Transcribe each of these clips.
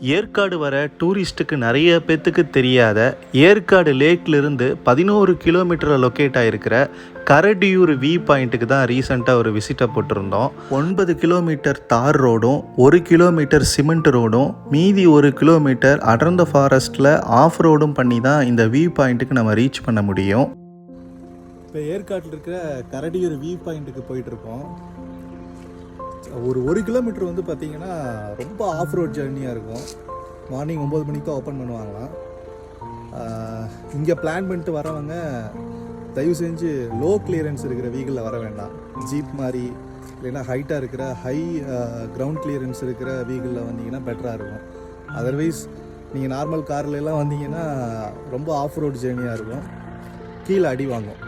ஏற்காடு வர டூரிஸ்ட்டுக்கு நிறைய பேத்துக்கு தெரியாத ஏற்காடு லேக்லேருந்து பதினோரு கிலோமீட்டரில் லொக்கேட் ஆகிருக்கிற கரடியூர் வி பாயிண்ட்டுக்கு தான் ரீசெண்டாக ஒரு விசிட்டை போட்டிருந்தோம். ஒன்பது கிலோமீட்டர் தார் ரோடும் ஒரு கிலோமீட்டர் சிமெண்ட் ரோடும் மீதி ஒரு கிலோமீட்டர் அடர்ந்த ஃபாரஸ்ட்டில் ஆஃப் ரோடும் பண்ணி தான் இந்த வியூ பாயிண்ட்டுக்கு நம்ம ரீச் பண்ண முடியும். இப்போ ஏற்காட்டில் இருக்கிற கரடியூர் வியூ பாயிண்ட்டுக்கு போயிட்டுருக்கோம் ஒரு ஒரு கிலோமீட்டர் வந்து பார்த்தீங்கன்னா ரொம்ப ஆஃப் ரோட் ஜர்னியாக இருக்கும். மார்னிங் ஒம்பது மணிக்கு தான் ஓப்பன் பண்ணுவாங்களாம் இங்கே பிளான் பண்ணிட்டு வரவங்க தயவு செஞ்சு லோ கிளியரன்ஸ் இருக்கிற வீக்கிளில் வர வேண்டாம். ஜீப் மாதிரி இல்லைன்னா ஹைட்டாக இருக்கிற ஹை கிரவுண்ட் கிளியரன்ஸ் இருக்கிற வீக்கிளில் வந்தீங்கன்னா பெட்டராக இருக்கும். அதர்வைஸ் நீங்கள் நார்மல் கார்ல வந்தீங்கன்னா ரொம்ப ஆஃப் ரோட் ஜேர்னியாக இருக்கும். கீழே அடி வாங்கும்.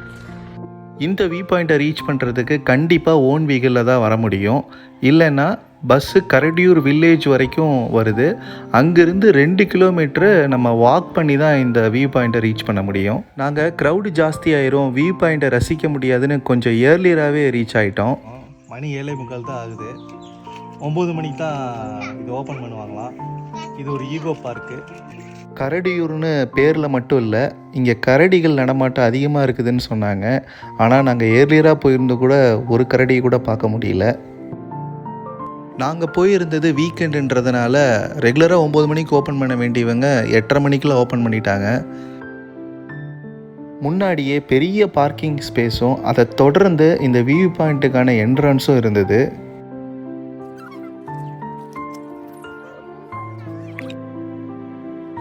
இந்த வியூ பாயிண்ட்டை ரீச் பண்ணுறதுக்கு கண்டிப்பாக ஓன் வெஹிக்கிளில் தான் வர முடியும். இல்லைன்னா பஸ்ஸு கரடியூர் வில்லேஜ் வரைக்கும் வருது. அங்கேருந்து ரெண்டு கிலோமீட்ரு நம்ம வாக் பண்ணி தான் இந்த வியூ பாயிண்ட்டை ரீச் பண்ண முடியும். நாங்கள் க்ரௌடு ஜாஸ்தி ஆயிரும். வியூ பாயிண்ட்டை ரசிக்க முடியாதுன்னு கொஞ்சம் இயர்லியராகவே ரீச் ஆகிட்டோம் மணி ஏழை முக்கால் தான் ஆகுது. ஒம்பது மணிக்கு தான் இது ஓப்பன் பண்ணுவாங்களாம். இது ஒரு ஈகோ பார்க்கு. கரடியூர்னு பேரில் மட்டும் இல்லை இங்கே கரடிகள் நடமாட்டம் அதிகமாக இருக்குதுன்னு சொன்னாங்க. ஆனால் நாங்கள் ஏர்லியராக போயிருந்து கூட ஒரு கரடியை கூட பார்க்க முடியல. நாங்கள் போயிருந்தது வீக்கெண்டுன்றதுனால ரெகுலராக ஒம்பது மணிக்கு ஓப்பன் பண்ண வேண்டியவங்க எட்டரை மணிக்கெலாம் ஓப்பன் பண்ணிட்டாங்க. முன்னாடியே பெரிய பார்க்கிங் ஸ்பேஸும் அதை தொடர்ந்து இந்த வியூ பாயிண்ட்டுக்கான என்ட்ரன்ஸும் இருந்தது.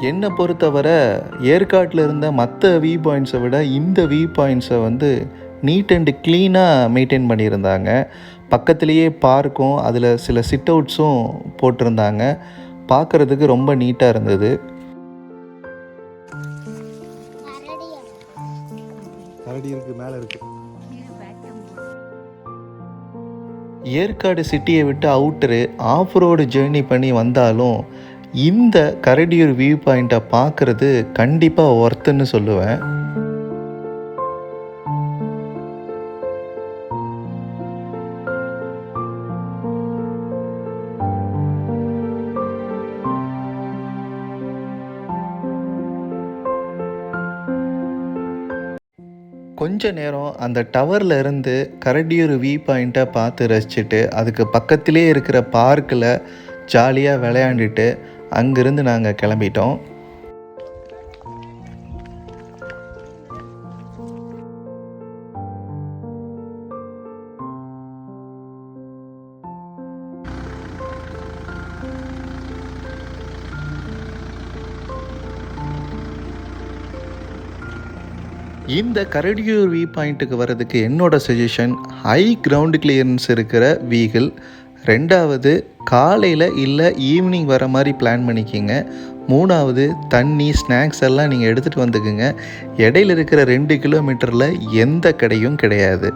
என்னை பொறுத்தவரை ஏற்காட்டில் இருந்த மற்ற வியூ பாயிண்ட்ஸை விட இந்த வியூ பாயிண்ட்ஸை வந்து நீட் அண்ட் க்ளீனாக மெயின்டைன் பண்ணியிருந்தாங்க. பக்கத்துலேயே பார்க்கும் அதில் சில சிட் அவுட்ஸும் போட்டிருந்தாங்க. பார்க்குறதுக்கு ரொம்ப நீட்டாக இருந்தது. மேலே இருக்கு. ஏற்காடு சிட்டியை விட்டு அவுட்டரு ஆஃப் ரோடு ஜேர்னி பண்ணி வந்தாலும் இந்த கரடியூர் வியூ பாயிண்ட்டை பார்க்குறது கண்டிப்பாக ஒர்த்துன்னு சொல்லுவேன். கொஞ்ச நேரம் அந்த டவரில் இருந்து கரடியூர் வியூ பாயிண்ட்டை பார்த்து ரசிச்சுட்டு அதுக்கு பக்கத்திலே இருக்கிற பார்க்கில் ஜாலியாக விளையாண்டுட்டு அங்கேருந்து நாங்கள் கிளம்பிட்டோம். இந்த கரடியூர் வியூ பாயிண்ட்டுக்கு வர்றதுக்கு என்னோட சஜஷன் ஹை கிரவுண்டு கிளியரன்ஸ் இருக்கிற வீகிள் ரெண்டாவது காலையில் இல்லை ஈவினிங் வர மாதிரி பிளான் பண்ணிக்கிங்க. மூணாவது தண்ணி ஸ்நாக்ஸ் எல்லாம் நீங்கள் எடுத்துகிட்டு வந்துக்குங்க. இடையில இருக்கிற ரெண்டு கிலோமீட்டரில் எந்த கடையும் கிடையாது.